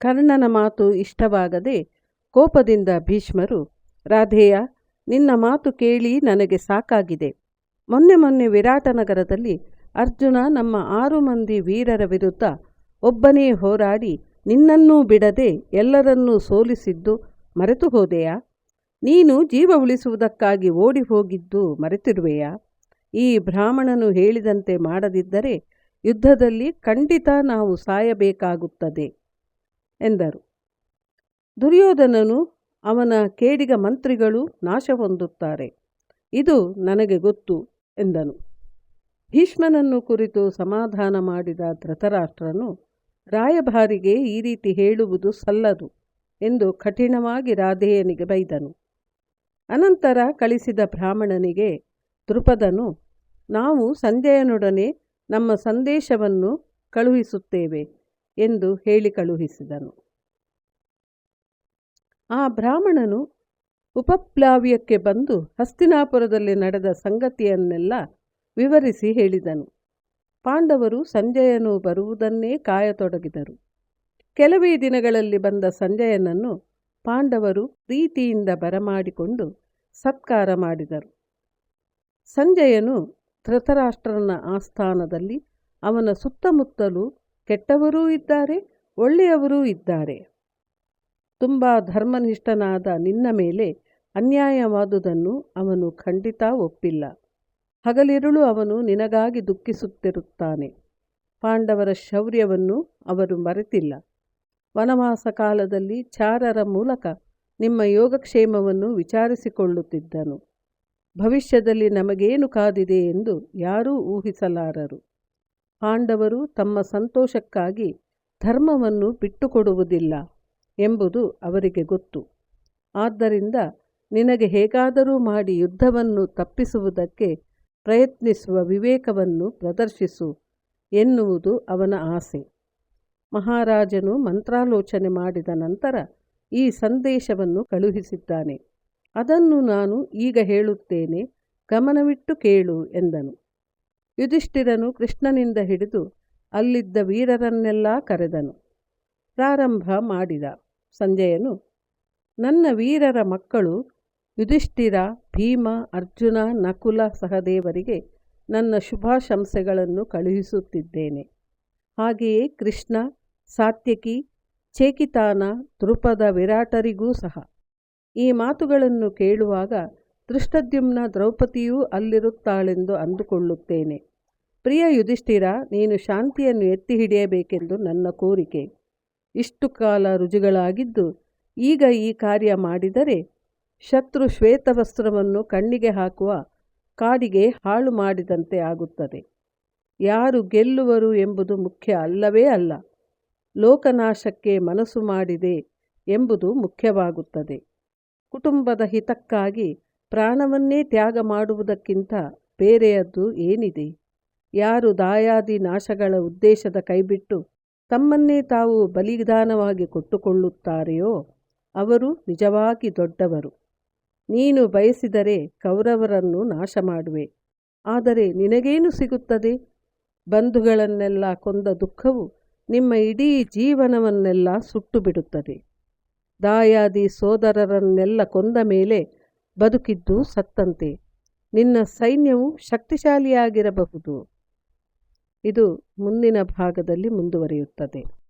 ಕರ್ಣನ ಮಾತು ಇಷ್ಟವಾಗದೆ ಕೋಪದಿಂದ ಭೀಷ್ಮರು, ರಾಧೇಯ, ನಿನ್ನ ಮಾತು ಕೇಳಿ ನನಗೆ ಸಾಕಾಗಿದೆ. ಮೊನ್ನೆ ಮೊನ್ನೆ ವಿರಾಟನಗರದಲ್ಲಿ ಅರ್ಜುನ ನಮ್ಮ ಆರು ಮಂದಿ ವೀರರ ವಿರುದ್ಧ ಒಬ್ಬನೇ ಹೋರಾಡಿ ನಿನ್ನನ್ನೂ ಬಿಡದೆ ಎಲ್ಲರನ್ನೂ ಸೋಲಿಸಿದ್ದು ಮರೆತು ಹೋದೆಯಾ? ನೀನು ಜೀವ ಉಳಿಸುವುದಕ್ಕಾಗಿ ಓಡಿ ಹೋಗಿದ್ದು ಮರೆತಿರುವೆಯಾ? ಈ ಬ್ರಾಹ್ಮಣನು ಹೇಳಿದಂತೆ ಮಾಡದಿದ್ದರೆ ಯುದ್ಧದಲ್ಲಿ ಖಂಡಿತ ನಾವು ಸಾಯಬೇಕಾಗುತ್ತದೆ. ಎಂದರು. ದುರ್ಯೋಧನನು ಅವನ ಕೇಡಿಗ ಮಂತ್ರಿಗಳು ನಾಶ ಹೊಂದುತ್ತಾರೆ ಇದು ನನಗೆ ಗೊತ್ತು ಎಂದನು. ಭೀಷ್ಮನನ್ನು ಕುರಿತು ಸಮಾಧಾನ ಮಾಡಿದ ಧೃತರಾಷ್ಟ್ರನು, ರಾಯಭಾರಿಗೆ ಈ ರೀತಿ ಹೇಳುವುದು ಸಲ್ಲದು ಎಂದು ಕಠಿಣವಾಗಿ ರಾಧೇಯನಿಗೆ ಬೈದನು. ಅನಂತರ ಕಳಿಸಿದ ಬ್ರಾಹ್ಮಣನಿಗೆ ದೃಪದನು ನಾವು ಸಂಜಯನೊಡನೆ ನಮ್ಮ ಸಂದೇಶವನ್ನು ಕಳುಹಿಸುತ್ತೇವೆ. ಎಂದು ಹೇಳಿ ಕಳುಹಿಸಿದನು. ಆ ಬ್ರಾಹ್ಮಣನು ಉಪಪ್ಲಾವ್ಯಕ್ಕೆ ಬಂದು ಹಸ್ತಿನಾಪುರದಲ್ಲಿ ನಡೆದ ಸಂಗತಿಯನ್ನೆಲ್ಲ ವಿವರಿಸಿ ಹೇಳಿದನು. ಪಾಂಡವರು ಸಂಜಯನು ಬರುವುದನ್ನೇ ಕಾಯತೊಡಗಿದರು. ಕೆಲವೇ ದಿನಗಳಲ್ಲಿ ಬಂದ ಸಂಜಯನನ್ನು ಪಾಂಡವರು ಪ್ರೀತಿಯಿಂದ ಬರಮಾಡಿಕೊಂಡು ಸತ್ಕಾರ ಮಾಡಿದರು. ಸಂಜಯನು ಧೃತರಾಷ್ಟ್ರನ ಆಸ್ಥಾನದಲ್ಲಿ ಅವನ ಸುತ್ತಮುತ್ತಲೂ ಕೆಟ್ಟವರೂ ಇದ್ದಾರೆ, ಒಳ್ಳೆಯವರೂ ಇದ್ದಾರೆ. ತುಂಬ ಧರ್ಮನಿಷ್ಠನಾದ ನಿನ್ನ ಮೇಲೆ ಅನ್ಯಾಯವಾದುದನ್ನು ಅವನು ಖಂಡಿತ ಒಪ್ಪಿಲ್ಲ. ಹಗಲಿರುಳು ಅವನು ನಿನಗಾಗಿ ದುಃಖಿಸುತ್ತಿರುತ್ತಾನೆ. ಪಾಂಡವರ ಶೌರ್ಯವನ್ನು ಅವರು ಮರೆತಿಲ್ಲ. ವನವಾಸ ಕಾಲದಲ್ಲಿ ಚಾರರ ಮೂಲಕ ನಿಮ್ಮ ಯೋಗಕ್ಷೇಮವನ್ನು ವಿಚಾರಿಸಿಕೊಳ್ಳುತ್ತಿದ್ದನು. ಭವಿಷ್ಯದಲ್ಲಿ ನಮಗೇನು ಕಾದಿದೆ ಎಂದು ಯಾರೂ ಊಹಿಸಲಾರರು. ಪಾಂಡವರು ತಮ್ಮ ಸಂತೋಷಕ್ಕಾಗಿ ಧರ್ಮವನ್ನು ಬಿಟ್ಟುಕೊಡುವುದಿಲ್ಲ ಎಂಬುದು ಅವರಿಗೆ ಗೊತ್ತು. ಆದ್ದರಿಂದ ನಿನಗೆ ಹೇಗಾದರೂ ಮಾಡಿ ಯುದ್ಧವನ್ನು ತಪ್ಪಿಸುವುದಕ್ಕೆ ಪ್ರಯತ್ನಿಸುವ ವಿವೇಕವನ್ನು ಪ್ರದರ್ಶಿಸು ಎನ್ನುವುದು ಅವನ ಆಸೆ. ಮಹಾರಾಜನು ಮಂತ್ರಾಲೋಚನೆ ಮಾಡಿದ ನಂತರ ಈ ಸಂದೇಶವನ್ನು ಕಳುಹಿಸಿದ್ದಾನೆ. ಅದನ್ನು ನಾನು ಈಗ ಹೇಳುತ್ತೇನೆ, ಗಮನವಿಟ್ಟು ಕೇಳು ಎಂದನು. ಯುಧಿಷ್ಠಿರನು ಕೃಷ್ಣನಿಂದ ಹಿಡಿದು ಅಲ್ಲಿದ್ದ ವೀರರನ್ನೆಲ್ಲ ಕರೆದನು. ಪ್ರಾರಂಭ ಮಾಡಿದ. ಸಂಜಯನು, ನನ್ನ ವೀರರ ಮಕ್ಕಳು ಯುಧಿಷ್ಠಿರ, ಭೀಮ, ಅರ್ಜುನ, ನಕುಲ ಸಹದೇವರಿಗೆ ನನ್ನ ಶುಭಾಶಂಸೆಗಳನ್ನು ಕಳುಹಿಸುತ್ತಿದ್ದೇನೆ. ಹಾಗೆಯೇ ಕೃಷ್ಣ, ಸಾತ್ಯಕಿ, ಚೇಕಿತಾನ ದೃಪದ ವಿರಾಟರಿಗೂ ಸಹ. ಈ ಮಾತುಗಳನ್ನು ಕೇಳುವಾಗ ದೃಷ್ಟದ್ಯುಮ್ನ ದ್ರೌಪದಿಯೂ ಅಲ್ಲಿರುತ್ತಾಳೆಂದು ಅಂದುಕೊಳ್ಳುತ್ತೇನೆ. ಪ್ರಿಯ ಯುಧಿಷ್ಠಿರ, ನೀನು ಶಾಂತಿಯನ್ನು ಎತ್ತಿ ಹಿಡಿಯಬೇಕೆಂದು ನನ್ನ ಕೋರಿಕೆ. ಇಷ್ಟು ಕಾಲ ರುಜುಗಳಾಗಿದ್ದು, ಈಗ ಈ ಕಾರ್ಯ ಮಾಡಿದರೆ ಶತ್ರು ಶ್ವೇತವಸ್ತ್ರವನ್ನು ಕಣ್ಣಿಗೆ ಹಾಕುವ ಕಾಡಿಗೆ ಹಾಳು ಮಾಡಿದಂತೆ ಆಗುತ್ತದೆ. ಯಾರು ಗೆಲ್ಲುವರು ಎಂಬುದು ಮುಖ್ಯ ಅಲ್ಲವೇ ಅಲ್ಲ, ಲೋಕನಾಶಕ್ಕೆ ಮನಸ್ಸು ಮಾಡಿದೆ ಎಂಬುದು ಮುಖ್ಯವಾಗುತ್ತದೆ. ಕುಟುಂಬದ ಹಿತಕ್ಕಾಗಿ ಪ್ರಾಣವನ್ನೇ ತ್ಯಾಗ ಮಾಡುವುದಕ್ಕಿಂತ ಬೇರೆಯದ್ದು ಏನಿದೆ? ಯಾರು ದಾಯಾದಿ ನಾಶಗಳ ಉದ್ದೇಶದ ಕೈಬಿಟ್ಟು ತಮ್ಮನ್ನೇ ತಾವು ಬಲಿದಾನವಾಗಿ ಕೊಟ್ಟುಕೊಳ್ಳುತ್ತಾರೆಯೋ ಅವರು ನಿಜವಾಗಿ ದೊಡ್ಡವರು. ನೀನು ಬಯಸಿದರೆ ಕೌರವರನ್ನು ನಾಶ ಮಾಡುವೆ ಆದರೆ ನಿನಗೇನು ಸಿಗುತ್ತದೆ? ಬಂಧುಗಳನ್ನೆಲ್ಲ ಕೊಂದ ದುಃಖವು ನಿಮ್ಮ ಇಡೀ ಜೀವನವನ್ನೆಲ್ಲ ಸುಟ್ಟು ಬಿಡುತ್ತದೆ ದಾಯಾದಿ ಸೋದರರನ್ನೆಲ್ಲ ಕೊಂದ ಮೇಲೆ ಬದುಕಿದ್ದು ಸತ್ತಂತೆ. ನಿನ್ನ ಸೈನ್ಯವು ಶಕ್ತಿಶಾಲಿಯಾಗಿರಬಹುದು. ಇದು ಮುಂದಿನ ಭಾಗದಲ್ಲಿ ಮುಂದುವರಿಯುತ್ತದೆ.